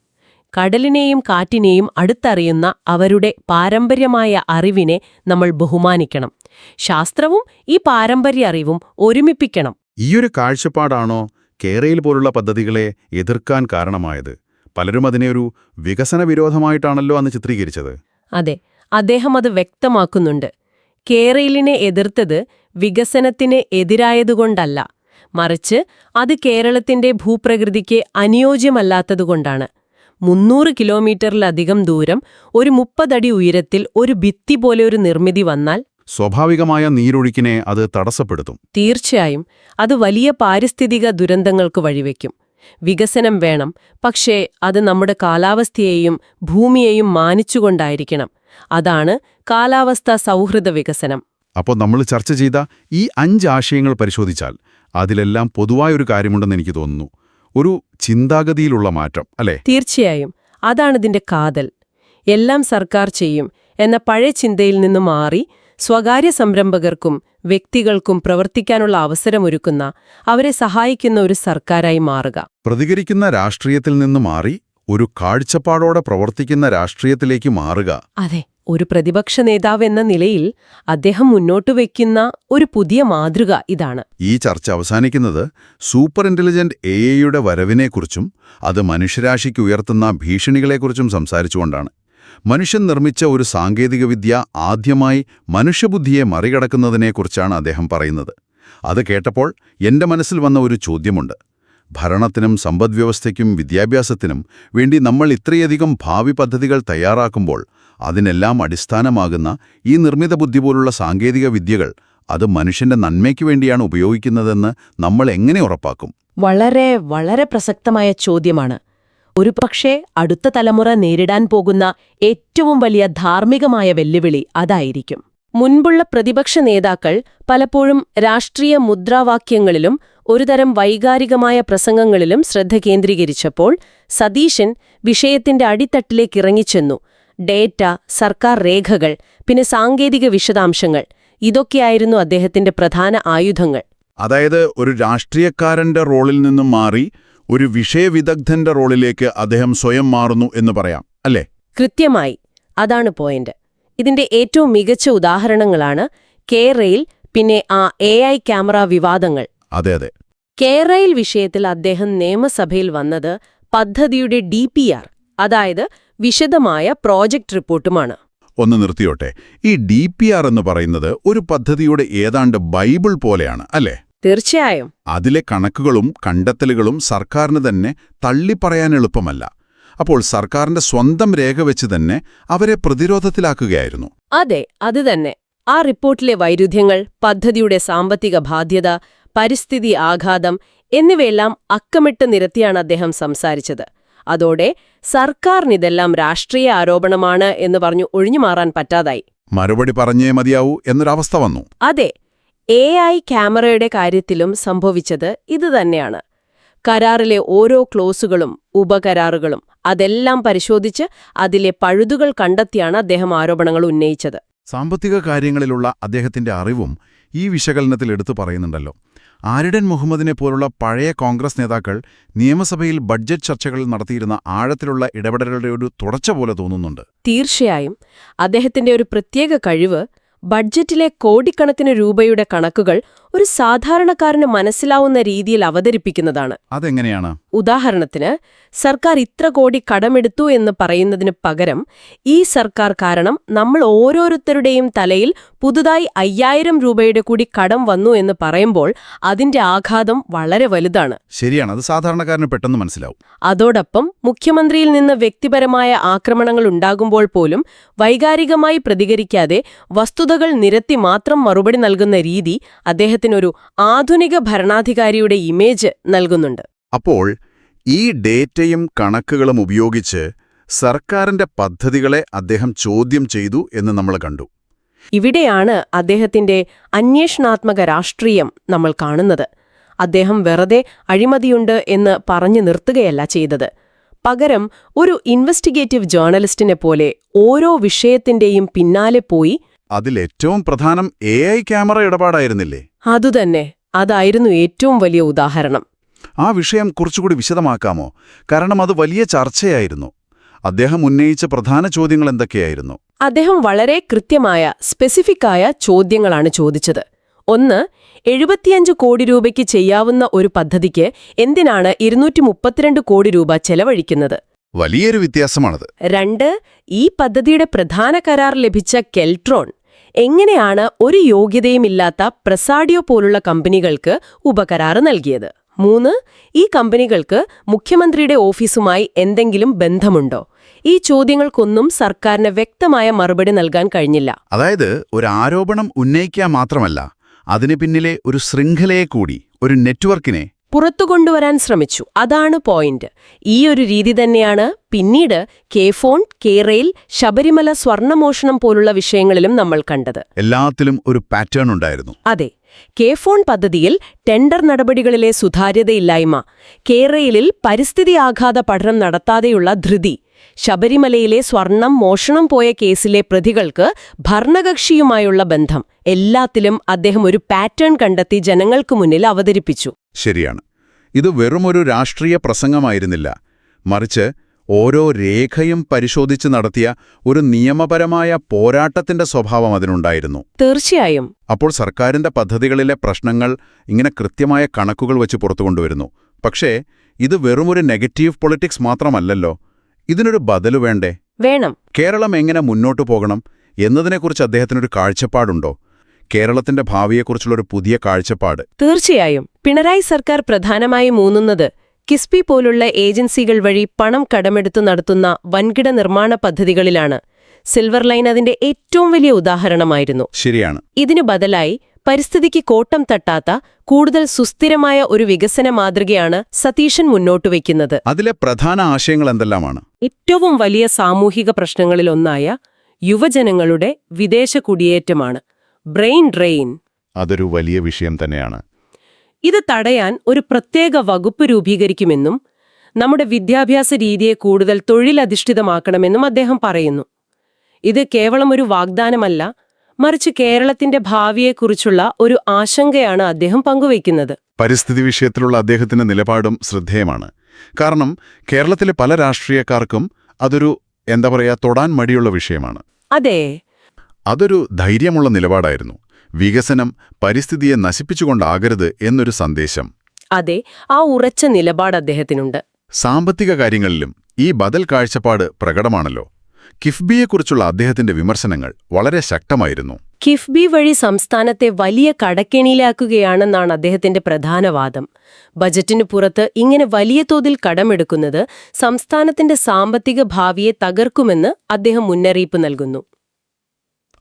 കടലിനെയും കാറ്റിനെയും അടുത്തറിയുന്ന അവരുടെ പാരമ്പര്യമായ അറിവിനെ നമ്മൾ ബഹുമാനിക്കണം. ശാസ്ത്രവും ഈ പാരമ്പര്യ അറിവും ഒരുമിപ്പിക്കണം. ഈയൊരു കാഴ്ചപ്പാടാണോ കേരയിൽ പോലുള്ള പദ്ധതികളെ എതിർക്കാൻ കാരണമായത്. പലരും അതിനെ ഒരു വികസന വിരോധമായിട്ടാണല്ലോ അന്ന് ചിത്രീകരിച്ചത്. അതെ അദ്ദേഹം അത് വ്യക്തമാക്കുന്നുണ്ട്. കേരളിനെ എതിർത്തത് വികസനത്തിന് എതിരായതുകൊണ്ടല്ല. മറിച്ച് അത് കേരളത്തിന്റെ ഭൂപ്രകൃതിക്ക് അനുയോജ്യമല്ലാത്തതുകൊണ്ടാണ്. മുന്നൂറ് കിലോമീറ്ററിലധികം ദൂരം ഒരു മുപ്പതടി ഉയരത്തിൽ ഒരു ഭിത്തി പോലെ ഒരു നിർമ്മിതി വന്നാൽ സ്വാഭാവികമായ നീരൊഴുക്കിനെ അത് തടസ്സപ്പെടുത്തും. തീർച്ചയായും അത് വലിയ പാരിസ്ഥിതിക ദുരന്തങ്ങൾക്ക് വഴിവെക്കും. വികസനം വേണം പക്ഷേ അത് നമ്മുടെ കാലാവസ്ഥയെയും ഭൂമിയെയും മാനിച്ചുകൊണ്ടായിരിക്കണം. അതാണ് കാലാവസ്ഥാ സൗഹൃദ വികസനം. അപ്പോൾ നമ്മൾ ചർച്ച ചെയ്ത ഈ അഞ്ച് ആശയങ്ങൾ പരിശോധിച്ചാൽ അതിലെല്ലാം പൊതുവായൊരു കാര്യമുണ്ടെന്ന് എനിക്ക് തോന്നുന്നു. ഒരു ചിന്താഗതിയിലുള്ള മാറ്റം അല്ലേ? തീർച്ചയായും. അതാണിതിന്റെ കാതൽ. എല്ലാം സർക്കാർ ചെയ്യും എന്ന പഴയ ചിന്തയിൽ നിന്ന് മാറി സ്വകാര്യ സംരംഭകർക്കും വ്യക്തികൾക്കും പ്രവർത്തിക്കാനുള്ള അവസരമൊരുക്കുന്ന അവരെ സഹായിക്കുന്ന ഒരു സർക്കാരായി മാറുക. പ്രതികരിക്കുന്ന രാഷ്ട്രീയത്തിൽ നിന്ന് മാറി ഒരു കാഴ്ചപ്പാടോടെ പ്രവർത്തിക്കുന്ന രാഷ്ട്രീയത്തിലേക്ക് മാറുക. അതെ ഒരു പ്രതിപക്ഷ നേതാവെന്ന നിലയിൽ അദ്ദേഹം മുന്നോട്ട് വയ്ക്കുന്ന ഒരു പുതിയ മാതൃക ഇതാണ്. ഈ ചർച്ച അവസാനിക്കുന്നത് സൂപ്പർ ഇന്റലിജന്റ് എ ഐയുടെ വരവിനെക്കുറിച്ചും അത് മനുഷ്യരാശിക്ക് ഉയർത്തുന്ന ഭീഷണികളെക്കുറിച്ചും സംസാരിച്ചുകൊണ്ടാണ്. മനുഷ്യൻ നിർമ്മിച്ച ഒരു സാങ്കേതികവിദ്യ ആദ്യമായി മനുഷ്യബുദ്ധിയെ മറികടക്കുന്നതിനെക്കുറിച്ചാണ് അദ്ദേഹം പറയുന്നത്. അത് കേട്ടപ്പോൾ എന്റെ മനസ്സിൽ വന്ന ഒരു ചോദ്യമുണ്ട്. ഭരണത്തിനും സമ്പദ്വ്യവസ്ഥയ്ക്കും വിദ്യാഭ്യാസത്തിനും വേണ്ടി നമ്മൾ ഇത്രയധികം ഭാവി പദ്ധതികൾ തയ്യാറാക്കുമ്പോൾ അതിനെല്ലാം അടിസ്ഥാനമാകുന്ന ഈ നിർമ്മിത ബുദ്ധി പോലുള്ള സാങ്കേതിക വിദ്യകൾ അത് മനുഷ്യന്റെ നന്മയ്ക്ക് വേണ്ടിയാണ് ഉപയോഗിക്കുന്നതെന്ന് നമ്മൾ എങ്ങനെ ഉറപ്പാക്കും? വളരെ വളരെ പ്രസക്തമായ ചോദ്യമാണ്. ഒരുപക്ഷെ അടുത്ത തലമുറ നേരിടാൻ പോകുന്ന ഏറ്റവും വലിയ ധാർമ്മികമായ വെല്ലുവിളി അതായിരിക്കും. മുൻപുള്ള പ്രതിപക്ഷ നേതാക്കൾ പലപ്പോഴും രാഷ്ട്രീയ മുദ്രാവാക്യങ്ങളിലും ഒരുതരം വൈകാരികമായ പ്രസംഗങ്ങളിലും ശ്രദ്ധ കേന്ദ്രീകരിച്ചപ്പോൾ സതീശൻ വിഷയത്തിന്റെ അടിത്തട്ടിലേക്ക് ഇറങ്ങിച്ചെന്നു. ഡേറ്റ സർക്കാർ രേഖകൾ പിന്നെ സാങ്കേതിക വിശദാംശങ്ങൾ ഇതൊക്കെയായിരുന്നു അദ്ദേഹത്തിന്റെ പ്രധാന ആയുധങ്ങൾ. അതായത് ഒരു രാഷ്ട്രീയക്കാരന്റെ റോളിൽ നിന്നും മാറി ഒരു വിഷയവിദഗ്ധന്റെ റോളിലേക്ക് അദ്ദേഹം സ്വയം മാറുന്നു എന്ന് പറയാം അല്ലേ? കൃത്യമായി. അതാണ് പോയിന്റ്. ഇതിന്റെ ഏറ്റവും മികച്ച ഉദാഹരണങ്ങളാണ് കേരയിൽ പിന്നെ ആ എ ക്യാമറ വിവാദങ്ങൾ. അതെ അതെ. കേരയിൽ വിഷയത്തിൽ അദ്ദേഹം നിയമസഭയിൽ വന്നത് പദ്ധതിയുടെ ഡി പി ആർ അതായത് വിശദമായ പ്രോജക്ട് റിപ്പോർട്ടുമാണ്. ഒന്ന് നിർത്തിയോട്ടെ. ഈ ഡി പി ആർ എന്ന് പറയുന്നത് ഒരു പദ്ധതിയുടെ ഏതാണ്ട് ബൈബിൾ പോലെയാണ് അല്ലേ? തീർച്ചയായും. അതിലെ കണക്കുകളും കണ്ടെത്തലുകളും സർക്കാരിന് തന്നെ തള്ളിപ്പറയാൻ എളുപ്പമല്ല. അപ്പോൾ സർക്കാരിന്റെ സ്വന്തം രേഖ വെച്ച് തന്നെ അവരെ പ്രതിരോധത്തിലാക്കുകയായിരുന്നു. അതെ അത് തന്നെ. ആ റിപ്പോർട്ടിലെ വൈരുദ്ധ്യങ്ങൾ പദ്ധതിയുടെ സാമ്പത്തിക ബാധ്യത പരിസ്ഥിതി ആഘാതം എന്നിവയെല്ലാം അക്കമിട്ട് നിരത്തിയാണ് അദ്ദേഹം സംസാരിച്ചത്. അതോടെ സർക്കാരിനിതെല്ലാം രാഷ്ട്രീയ ആരോപണമാണ് എന്ന് പറഞ്ഞു ഒഴിഞ്ഞുമാറാൻ പറ്റാതായി. മറുപടി പറഞ്ഞേ മതിയാവൂ എന്നൊരവസ്ഥ വന്നു. അതെ എ ഐ ക്യാമറയുടെ കാര്യത്തിലും സംഭവിച്ചത് ഇതുതന്നെയാണ്. കരാറിലെ ഓരോ ക്ലോസുകളും ഉപകരാറുകളും അതെല്ലാം പരിശോധിച്ച് അതിലെ പഴുതുകൾ കണ്ടെത്തിയാണ് അദ്ദേഹം ആരോപണങ്ങൾ ഉന്നയിച്ചത്. സാമ്പത്തിക കാര്യങ്ങളിലുള്ള അദ്ദേഹത്തിന്റെ അറിവും ഈ വിശകലനത്തിൽ എടുത്തു പറയുന്നുണ്ടല്ലോ. ആരിഡൻ മുഹമ്മദിനെ പോലുള്ള പഴയ കോൺഗ്രസ് നേതാക്കൾ നിയമസഭയിൽ ബഡ്ജറ്റ് ചർച്ചകൾ നടത്തിയിരുന്ന ആഴത്തിലുള്ള ഇടപെടലുകളുടെ ഒരു തുടർച്ച പോലെ തോന്നുന്നുണ്ട്. തീർച്ചയായും. അദ്ദേഹത്തിന്റെ ഒരു പ്രത്യേക കഴിവ് ബഡ്ജറ്റിലെ കോടിക്കണക്കിന് രൂപയുടെ കണക്കുകൾ ഒരു സാധാരണക്കാരന് മനസ്സിലാവുന്ന രീതിയിൽ അവതരിപ്പിക്കുന്നതാണ്. അതെങ്ങനെയാണ്? ഉദാഹരണത്തിന് സർക്കാർ ഇത്ര കോടി കടമെടുത്തു എന്ന് പറയുന്നതിന് പകരം ഈ സർക്കാർ കാരണം നമ്മൾ ഓരോരുത്തരുടെയും തലയിൽ പുതുതായി അയ്യായിരം രൂപയുടെ കൂടി കടം വന്നു എന്ന് പറയുമ്പോൾ അതിന്റെ ആഘാതം വളരെ വലുതാണ്. ശരിയാണ്. അത് സാധാരണക്കാരന് പെട്ടെന്ന് മനസ്സിലാവും. അതോടൊപ്പം മുഖ്യമന്ത്രിയിൽ നിന്ന് വ്യക്തിപരമായ ആക്രമണങ്ങൾ ഉണ്ടാകുമ്പോൾ പോലും വൈകാരികമായി പ്രതികരിക്കാതെ വസ്തുതകൾ നിരത്തി മാത്രം മറുപടി നൽകുന്ന രീതി അദ്ദേഹത്തിനൊരു ആധുനിക ഭരണാധികാരിയുടെ ഇമേജ് നൽകുന്നുണ്ട്. അപ്പോൾ ഈ ഡേറ്റയും കണക്കുകളും ഉപയോഗിച്ച് സർക്കാരിന്റെ പദ്ധതികളെ അദ്ദേഹം ചോദ്യം ചെയ്തു എന്ന് നമ്മൾ കണ്ടു. ഇവിടെയാണ് അദ്ദേഹത്തിന്റെ അന്വേഷണാത്മക രാഷ്ട്രീയം നമ്മൾ കാണുന്നത്. അദ്ദേഹം വെറുതെ അഴിമതിയുണ്ട് എന്ന് പറഞ്ഞു നിർത്തുകയല്ല ചെയ്തത്. പകരം ഒരു ഇൻവെസ്റ്റിഗേറ്റീവ് ജേർണലിസ്റ്റിനെ പോലെ ഓരോ വിഷയത്തിന്റെയും പിന്നാലെ പോയി അതിലേറ്റവും പ്രധാനം എ ഐ ക്യാമറ ഇടപാടായിരുന്നില്ലേ? അതുതന്നെ. അതായിരുന്നു ഏറ്റവും വലിയ ഉദാഹരണം. ആ വിഷയം കുറച്ചുകൂടി വിശദമാക്കാമോ? കാരണം അത് വലിയ ചർച്ചയായിരുന്നു. അദ്ദേഹം ഉന്നയിച്ച പ്രധാന ചോദ്യങ്ങൾ എന്തൊക്കെയായിരുന്നു? അദ്ദേഹം വളരെ കൃത്യമായ സ്പെസിഫിക്കായ ചോദ്യങ്ങളാണ് ചോദിച്ചത്. ഒന്ന് എഴുപത്തിയഞ്ച് കോടി രൂപയ്ക്ക് ചെയ്യാവുന്ന ഒരു പദ്ധതിക്ക് എന്തിനാണ് ഇരുന്നൂറ്റി മുപ്പത്തിരണ്ട് കോടി രൂപ ചെലവഴിക്കുന്നത്? വലിയൊരു വ്യത്യാസമാണത്. രണ്ട് ഈ പദ്ധതിയുടെ പ്രധാന കരാർ ലഭിച്ച കെൽട്രോൺ. എങ്ങനെയാണ് ഒരു യോഗ്യതയുമില്ലാത്ത പ്രസാഡിയോ പോലുള്ള കമ്പനികൾക്ക് ഉപകരാറ് നൽകിയത്? മൂന്ന് ഈ കമ്പനികൾക്ക് മുഖ്യമന്ത്രിയുടെ ഓഫീസുമായി എന്തെങ്കിലും ബന്ധമുണ്ടോ? ഈ ചോദ്യങ്ങൾക്കൊന്നും സർക്കാരിന് വ്യക്തമായ മറുപടി നൽകാൻ കഴിഞ്ഞില്ല. അതായത് ഒരു ആരോപണം ഉന്നയിക്കുക മാത്രമല്ല അതിന് പിന്നിലെ ഒരു ശൃംഖലയെ കൂടി ഒരു നെറ്റ്വർക്കിനെ പുറത്തു കൊണ്ടുവരാൻ ശ്രമിച്ചു. അതാണ് പോയിന്റ് ഈ ഒരു രീതി തന്നെയാണ് പിന്നീട് കെ ഫോൺ കേരയിൽ ശബരിമല സ്വർണമോഷണം പോലുള്ള വിഷയങ്ങളിലും നമ്മൾ കണ്ടത്. എല്ലാത്തിലും ഒരു പാറ്റേൺ ഉണ്ടായിരുന്നു. അതെ കെ ഫോൺ പദ്ധതിയിൽ ടെൻഡർ നടപടികളിലെ സുതാര്യതയില്ലായ്മ കേരയിലിൽ പരിസ്ഥിതി ആഘാത പഠനം നടത്താതെയുള്ള ധൃതി ശബരിമലയിലെ സ്വർണം മോഷണം പോയ കേസിലെ പ്രതികൾക്ക് ഭരണകക്ഷിയുമായുള്ള ബന്ധം എല്ലാത്തിലും അദ്ദേഹം ഒരു പാറ്റേൺ കണ്ടെത്തി ജനങ്ങൾക്ക് മുന്നിൽ അവതരിപ്പിച്ചു. ശരിയാണ്. ഇത് വെറുമൊരു രാഷ്ട്രീയ പ്രസംഗമായിരുന്നില്ല. മറിച്ച് ഓരോ രേഖയും പരിശോധിച്ച് നടത്തിയ ഒരു നിയമപരമായ പോരാട്ടത്തിന്റെ സ്വഭാവം അതിനുണ്ടായിരുന്നു. തീർച്ചയായും. അപ്പോൾ സർക്കാരിന്റെ പദ്ധതികളിലെ പ്രശ്നങ്ങൾ ഇങ്ങനെ കൃത്യമായ കണക്കുകൾ വെച്ച് പുറത്തുകൊണ്ടുവരുന്നു. പക്ഷേ ഇത് വെറുമൊരു നെഗറ്റീവ് പൊളിറ്റിക്സ് മാത്രമല്ലല്ലോ. ഇതിനൊരു ബദലു വേണ്ടേ? വേണം. കേരളം എങ്ങനെ മുന്നോട്ട് പോകണം എന്നതിനെക്കുറിച്ച് അദ്ദേഹത്തിനൊരു കാഴ്ചപ്പാടുണ്ടോ? കേരളത്തിന്റെ ഭാവിയെക്കുറിച്ചുള്ള ഒരു പുതിയ കാഴ്ചപ്പാട്. തീർച്ചയായും. പിണറായി സർക്കാർ പ്രധാനമായും ഊന്നുന്നത് കിസ്ബി പോലുള്ള ഏജൻസികൾ വഴി പണം കടമെടുത്തു നടത്തുന്ന വൻകിട നിർമ്മാണ പദ്ധതികളിലാണ്. സിൽവർ ലൈൻ അതിന്റെ ഏറ്റവും വലിയ ഉദാഹരണമായിരുന്നു. ശരിയാണ്. ഇതിനു ബദലായി പരിസ്ഥിതിക്ക് കോട്ടം തട്ടാത്ത കൂടുതൽ സുസ്ഥിരമായ ഒരു വികസന മാതൃകയാണ് സതീശൻ മുന്നോട്ട് വയ്ക്കുന്നത്. അതിലെ പ്രധാന ആശയങ്ങൾ എന്തെല്ലാമാണ്? ഏറ്റവും വലിയ സാമൂഹിക പ്രശ്നങ്ങളിലൊന്നായ യുവജനങ്ങളുടെ വിദേശ കുടിയേറ്റമാണ്. Brain drain. അതൊരു വലിയ വിഷയം തന്നെയാണ്. ഇത് തടയാൻ ഒരു പ്രത്യേക വകുപ്പ് രൂപീകരിക്കുമെന്നും നമ്മുടെ വിദ്യാഭ്യാസ രീതിയെ കൂടുതൽ തൊഴിലധിഷ്ഠിതമാക്കണമെന്നും അദ്ദേഹം പറയുന്നു. ഇത് കേവലം ഒരു വാഗ്ദാനമല്ല മറിച്ച് കേരളത്തിന്റെ ഭാവിയെക്കുറിച്ചുള്ള ഒരു ആശങ്കയാണ് അദ്ദേഹം പങ്കുവയ്ക്കുന്നത്. പരിസ്ഥിതി വിഷയത്തിലുള്ള അദ്ദേഹത്തിന്റെ നിലപാടും ശ്രദ്ധേയമാണ്. കാരണം കേരളത്തിലെ പല രാഷ്ട്രീയക്കാർക്കും അതൊരു എന്താ പറയാ തൊടാൻ മടിയുള്ള വിഷയമാണ്. അതെ. അതൊരു ധൈര്യമുള്ള നിലപാടായിരുന്നു. വികസനം പരിസ്ഥിതിയെ നശിപ്പിച്ചുകൊണ്ടാകരുത് എന്നൊരു സന്ദേശം. അതെ ആ ഉറച്ച നിലപാട് അദ്ദേഹത്തിനുണ്ട്. സാമ്പത്തിക കാര്യങ്ങളിലും ഈ ബദൽ കാഴ്ചപ്പാട് പ്രകടമാണല്ലോ. കിഫ്ബിയെക്കുറിച്ചുള്ള അദ്ദേഹത്തിന്റെ വിമർശനങ്ങൾ വളരെ ശക്തമായിരുന്നു. കിഫ്ബി വഴി സംസ്ഥാനത്തെ വലിയ കടക്കെണിയിലാക്കുകയാണെന്നാണ് അദ്ദേഹത്തിന്റെ പ്രധാന വാദം. ബജറ്റിനു പുറത്ത് ഇങ്ങനെ വലിയ തോതിൽ കടമെടുക്കുന്നത് സംസ്ഥാനത്തിന്റെ സാമ്പത്തിക ഭാവിയെ തകർക്കുമെന്ന് അദ്ദേഹം മുന്നറിയിപ്പ് നൽകുന്നു.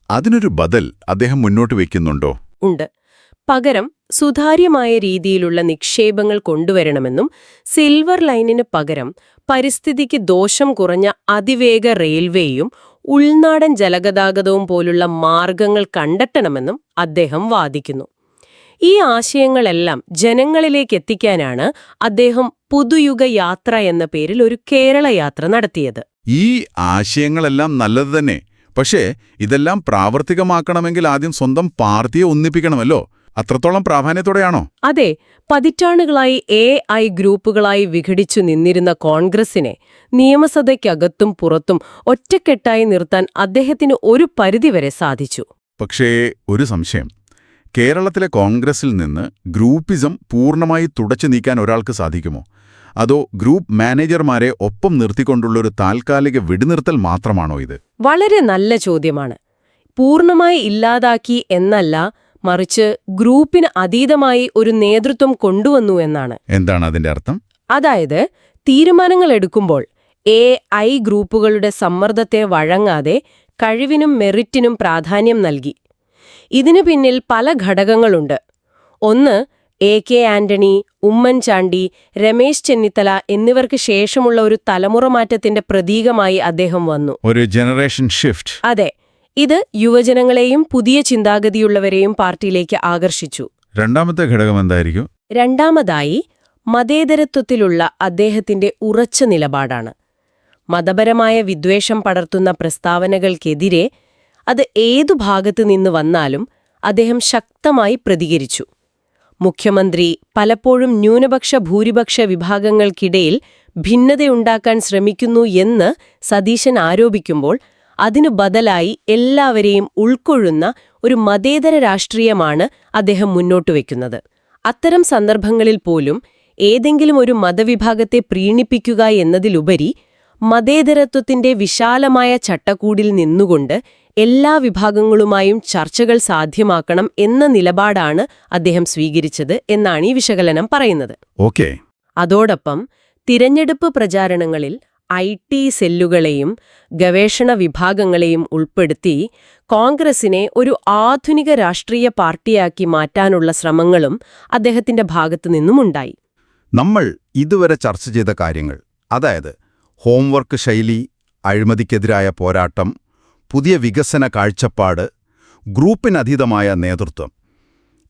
അതിനൊരു ബദൽ അദ്ദേഹം മുന്നോട്ട് വയ്ക്കുന്നുണ്ടോ? ഉണ്ട്. പകരം സുതാര്യമായ രീതിയിലുള്ള നിക്ഷേപങ്ങൾ കൊണ്ടുവരണമെന്നും സിൽവർ ലൈനിന് പകരം പരിസ്ഥിതിക്ക് ദോഷം കുറഞ്ഞ അതിവേഗ റെയിൽവേയും ഉൾനാടൻ ജലഗതാഗതവും പോലുള്ള മാർഗങ്ങൾ കണ്ടെത്തണമെന്നും അദ്ദേഹം വാദിക്കുന്നു. ഈ ആശയങ്ങളെല്ലാം ജനങ്ങളിലേക്ക് എത്തിക്കാനാണ് അദ്ദേഹം പുതുയുഗ യാത്ര എന്ന പേരിൽ ഒരു കേരള യാത്ര നടത്തിയത്. ഈ ആശയങ്ങളെല്ലാം നല്ലത് തന്നെ. പക്ഷേ ഇതെല്ലാം പ്രാവർത്തികമാക്കണമെങ്കിൽ ആദ്യം സ്വന്തം പാർട്ടിയെ ഒന്നിപ്പിക്കണമല്ലോ. അത്രത്തോളം പ്രാധാന്യത്തോടെയാണോ? അതെ പതിറ്റാണ്ടുകളായി എ ഐ ഗ്രൂപ്പുകളായി വിഘടിച്ചു നിന്നിരുന്ന കോൺഗ്രസിനെ നിയമസഭയ്ക്കകത്തും പുറത്തും ഒറ്റക്കെട്ടായി നിർത്താൻ അദ്ദേഹത്തിന് ഒരു പരിധിവരെ സാധിച്ചു. പക്ഷേ ഒരു സംശയം. കേരളത്തിലെ കോൺഗ്രസിൽ നിന്ന് ഗ്രൂപ്പിസം പൂർണമായി തുടച്ചു നീക്കാൻ ഒരാൾക്ക് സാധിക്കുമോ? അതോ ഗ്രൂപ്പ് മാനേജർമാരെ ഒപ്പം നിർത്തിക്കൊണ്ടുള്ള ഒരു താൽക്കാലിക വെടിനിർത്തൽ മാത്രമാണോ ഇത്? വളരെ നല്ല ചോദ്യമാണ്. പൂർണമായി ഇല്ലാതാക്കി എന്നല്ല മറിച്ച് ഗ്രൂപ്പിന് അതീതമായി ഒരു നേതൃത്വം കൊണ്ടുവന്നു എന്നാണ്. എന്താണ് അതിന്റെ അർത്ഥം? അതായത് തീരുമാനങ്ങൾ എടുക്കുമ്പോൾ എ ഐ ഗ്രൂപ്പുകളുടെ സമ്മർദ്ദത്തെ വഴങ്ങാതെ കഴിവിനും മെറിറ്റിനും പ്രാധാന്യം നൽകി. ഇതിനു പിന്നിൽ പല ഘടകങ്ങളുണ്ട്. ഒന്ന് എ കെ ആന്റണി ഉമ്മൻചാണ്ടി രമേശ് ചെന്നിത്തല എന്നിവർക്ക് ശേഷമുള്ള ഒരു തലമുറ മാറ്റത്തിന്റെ പ്രതീകമായി അദ്ദേഹം വന്നു. ഒരു ജനറേഷൻ ഷിഫ്റ്റ്. അതെ ഇത് യുവജനങ്ങളെയും പുതിയ ചിന്താഗതിയുള്ളവരെയും പാർട്ടിയിലേക്ക് ആകർഷിച്ചു. രണ്ടാമത്തെ ഘടകം എന്തായിരിക്കും? രണ്ടാമതായി മതേതരത്വത്തിലുള്ള അദ്ദേഹത്തിന്റെ ഉറച്ച നിലപാടാണ്. മതപരമായ വിദ്വേഷം പടർത്തുന്ന പ്രസ്താവനകൾക്കെതിരെ അത് ഏതു ഭാഗത്തു നിന്ന് വന്നാലും അദ്ദേഹം ശക്തമായി പ്രതികരിച്ചു. മുഖ്യമന്ത്രി പലപ്പോഴും ന്യൂനപക്ഷ ഭൂരിപക്ഷ വിഭാഗങ്ങൾക്കിടയിൽ ഭിന്നതയുണ്ടാക്കാൻ ശ്രമിക്കുന്നു എന്ന് സതീശൻ ആരോപിക്കുമ്പോൾ അതിനു ബദലായി എല്ലാവരെയും ഉൾക്കൊള്ളുന്ന ഒരു മതേതര രാഷ്ട്രീയമാണ് അദ്ദേഹം മുന്നോട്ട് വെക്കുന്നത്. അത്തരം സന്ദർഭങ്ങളിൽ പോലും ഏതെങ്കിലും ഒരു മതവിഭാഗത്തെ പ്രീണിപ്പിക്കുക എന്നതിലുപരി മതേതരത്വത്തിന്റെ വിശാലമായ ചട്ടക്കൂടിൽ നിന്നുകൊണ്ട് എല്ലാ വിഭാഗങ്ങളുമായും ചർച്ചകൾ സാധ്യമാക്കണം എന്ന നിലപാടാണ് അദ്ദേഹം സ്വീകരിച്ചത് എന്നാണ് ഈ വിശകലനം പറയുന്നത്. അതോടൊപ്പം തിരഞ്ഞെടുപ്പ് പ്രചാരണങ്ങളിൽ ഐ ടി സെല്ലുകളെയും ഗവേഷണ വിഭാഗങ്ങളെയും ഉൾപ്പെടുത്തി കോൺഗ്രസിനെ ഒരു ആധുനിക രാഷ്ട്രീയ പാർട്ടിയാക്കി മാറ്റാനുള്ള ശ്രമങ്ങളും അദ്ദേഹത്തിന്റെ ഭാഗത്തു നിന്നുമുണ്ടായി. നമ്മൾ ഇതുവരെ ചർച്ച ചെയ്ത കാര്യങ്ങൾ അതായത് ഹോംവർക്ക് ശൈലി അഴിമതിക്കെതിരായ പോരാട്ടം പുതിയ വികസന കാഴ്ചപ്പാട് ഗ്രൂപ്പിനതീതമായ നേതൃത്വം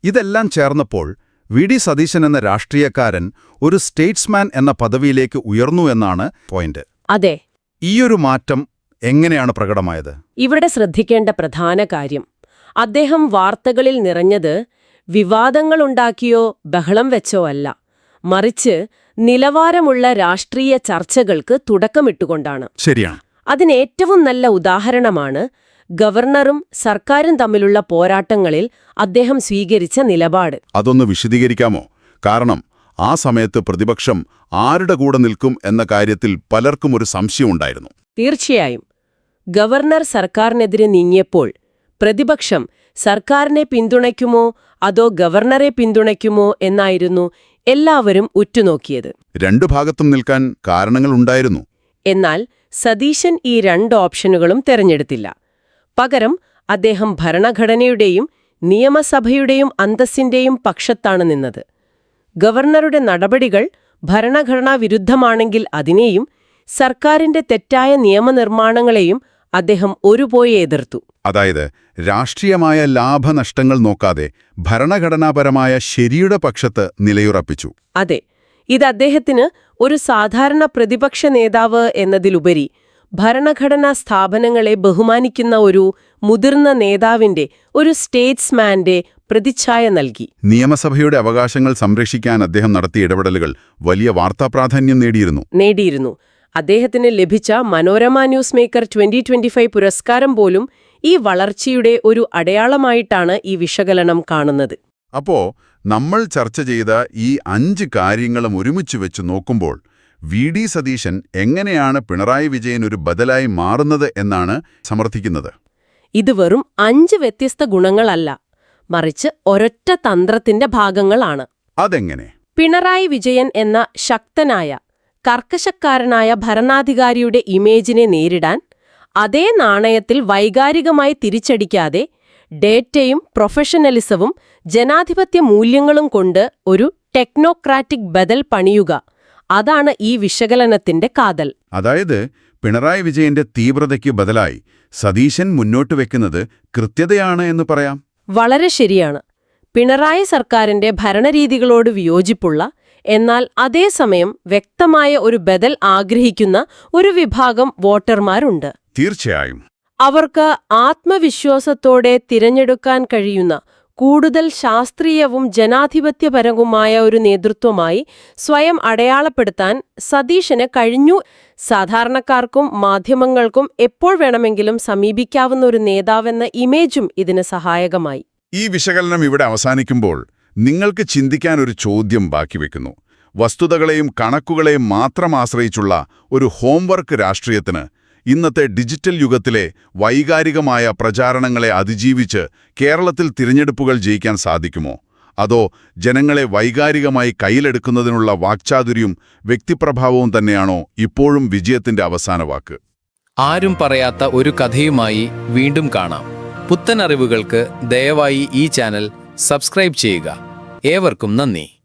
ഇതെല്ലാം ചേർന്നപ്പോൾ വി ഡി സതീശൻ എന്ന രാഷ്ട്രീയക്കാരൻ ഒരു സ്റ്റേറ്റ്സ്മാൻ എന്ന പദവിയിലേക്ക് ഉയർന്നു എന്നാണ് പോയിന്റ്. അതെ. ഈയൊരു മാറ്റം എങ്ങനെയാണ് പ്രകടമായത്? ഇവിടെ ശ്രദ്ധിക്കേണ്ട പ്രധാന കാര്യം. അദ്ദേഹം വാർത്തകളിൽ നിറഞ്ഞത് വിവാദങ്ങളുണ്ടാക്കിയോ ബഹളം വെച്ചോ അല്ല. മറിച്ച് നിലവാരമുള്ള രാഷ്ട്രീയ ചർച്ചകൾക്ക് തുടക്കമിട്ടുകൊണ്ടാണ്. ശരിയാണ്. അതിനേറ്റവും നല്ല ഉദാഹരണമാണ് ഗവർണറും സർക്കാരും തമ്മിലുള്ള പോരാട്ടങ്ങളിൽ അദ്ദേഹം സ്വീകരിച്ച നിലപാട്. അതൊന്ന് വിശദീകരിക്കാമോ? കാരണം ആ സമയത്ത് പ്രതിപക്ഷം ആരുടെ കൂടെ നിൽക്കും എന്ന കാര്യത്തിൽ പലർക്കും ഒരു സംശയമുണ്ടായിരുന്നു തീർച്ചയായും. ഗവർണർ സർക്കാരിനെതിരെ നീങ്ങിയപ്പോൾ പ്രതിപക്ഷം സർക്കാരിനെ പിന്തുണയ്ക്കുമോ അതോ ഗവർണറെ പിന്തുണയ്ക്കുമോ എന്നായിരുന്നു എല്ലാവരും ഉറ്റുനോക്കിയത്. രണ്ടു ഭാഗത്തും നിൽക്കാൻ കാരണങ്ങളുണ്ടായിരുന്നു എന്നാൽ സതീശൻ ഈ രണ്ട് ഓപ്ഷനുകളും തെരഞ്ഞെടുത്തില്ല. പകരം അദ്ദേഹം ഭരണഘടനയുടെയും നിയമസഭയുടെയും അന്തസ്സിന്റെയും പക്ഷത്താണ് നിന്നത്. ഗവർണറുടെ നടപടികൾ ഭരണഘടനാ വിരുദ്ധമാണെങ്കിൽ അതിനെയും സർക്കാരിന്റെ തെറ്റായ നിയമനിർമ്മാണങ്ങളെയും അദ്ദേഹം ഒരുപോലെ എതിർത്തു. അതായത് രാഷ്ട്രീയമായ ലാഭനഷ്ടങ്ങൾ നോക്കാതെ ഭരണഘടനാപരമായ ശരിയുടെ പക്ഷത്ത് നിലയുറപ്പിച്ചു. അതെ ഇത് അദ്ദേഹത്തിന് ഒരു സാധാരണ പ്രതിപക്ഷ നേതാവ് എന്നതിലുപരി ഭരണഘടനാ സ്ഥാപനങ്ങളെ ബഹുമാനിക്കുന്ന ഒരു മുതിർന്ന നേതാവിന്റെ ഒരു സ്റ്റേറ്റ്സ്മാന്റെ പ്രതിച്ഛായ നൽകി. നിയമസഭയുടെ അവകാശങ്ങൾ സംരക്ഷിക്കാൻ അദ്ദേഹം നടത്തിയ ഇടപെടലുകൾ വലിയ വാർത്താ പ്രാധാന്യം നേടിയിരുന്നു. നേടിയിരുന്നു. അദ്ദേഹത്തിന് ലഭിച്ച Manorama news maker twenty twenty five പുരസ്കാരം പോലും ഈ വളർച്ചയുടെ ഒരു അടയാളമായിട്ടാണ് ഈ വിശകലനം കാണുന്നത്. അപ്പോ നമ്മൾ ചർച്ച ചെയ്ത ഈ അഞ്ച് കാര്യങ്ങളും ഒരുമിച്ച് വെച്ച് നോക്കുമ്പോൾ വി ഡി സതീശൻ എങ്ങനെയാണ് പിണറായി വിജയൻ ഒരു ബദലായി മാറുന്നത് എന്നാണ് സമർത്ഥിക്കുന്നത്. ഇത് വെറും അഞ്ച് വ്യത്യസ്ത ഗുണങ്ങളല്ല മറിച്ച് ഒരൊറ്റ തന്ത്രത്തിന്റെ ഭാഗങ്ങളാണ്. അതെങ്ങനെ? പിണറായി വിജയൻ എന്ന ശക്തനായ കർക്കശക്കാരനായ ഭരണാധികാരിയുടെ ഇമേജിനെ നേരിടാൻ അതേ നാണയത്തിൽ വൈകാരികമായി തിരിച്ചടിക്കാതെ ഡേറ്റയും പ്രൊഫഷണലിസവും ജനാധിപത്യ മൂല്യങ്ങളും കൊണ്ട് ഒരു ടെക്നോക്രാറ്റിക് ബദൽ പണിയുക അതാണ് ഈ വിശകലനത്തിന്റെ കാതൽ. അതായത് പിണറായി വിജയന്റെ തീവ്രതയ്ക്ക് ബദലായി സതീശൻ മുന്നോട്ട് വെക്കുന്നത് കൃത്യതയാണ് എന്ന് പറയാം. വളരെ ശരിയാണ്. പിണറായി സർക്കാരിന്റെ ഭരണരീതികളോട് വിയോജിപ്പുള്ള എന്നാൽ അതേസമയം വ്യക്തമായ ഒരു ബദൽ ആഗ്രഹിക്കുന്ന ഒരു വിഭാഗം വോട്ടർമാരുണ്ട്. തീർച്ചയായും. അവർക്ക് ആത്മവിശ്വാസത്തോടെ തിരഞ്ഞെടുക്കാൻ കഴിയുന്ന കൂടുതൽ ശാസ്ത്രീയവും ജനാധിപത്യപരവുമായ ഒരു നേതൃത്വമായി സ്വയം അടയാളപ്പെടുത്താൻ സതീശന് കഴിഞ്ഞു. സാധാരണക്കാർക്കും മാധ്യമങ്ങൾക്കും എപ്പോൾ വേണമെങ്കിലും സമീപിക്കാവുന്ന ഒരു നേതാവെന്ന ഇമേജും ഇതിന് സഹായകമായി. ഈ വിശകലനം ഇവിടെ അവസാനിക്കുമ്പോൾ നിങ്ങൾക്ക് ചിന്തിക്കാൻ ഒരു ചോദ്യം ബാക്കി വെക്കുന്നു. വസ്തുതകളെയും കണക്കുകളെയും മാത്രം ആശ്രയിച്ചുള്ള ഒരു ഹോംവർക്ക് രാഷ്ട്രീയത്തിന് ഇന്നത്തെ ഡിജിറ്റൽ യുഗത്തിലെ വൈകാരികമായ പ്രചാരണങ്ങളെ അതിജീവിച്ച് കേരളത്തിൽ തിരഞ്ഞെടുപ്പുകൾ ജയിക്കാൻ സാധിക്കുമോ? അതോ ജനങ്ങളെ വൈകാരികമായി കയ്യിലെടുക്കുന്നതിനുള്ള വാക്ചാതുര്യം വ്യക്തിപ്രഭാവവും തന്നെയാണോ ഇപ്പോഴും വിജയത്തിന്റെ അവസാന വാക്ക്? ആരും പറയാത്ത ഒരു കഥയുമായി വീണ്ടും കാണാം. പുത്തൻ അറിവുകൾക്ക് ദയവായി ഈ ചാനൽ സബ്സ്ക്രൈബ് ചെയ്യുക. ഏവർക്കും നന്ദി.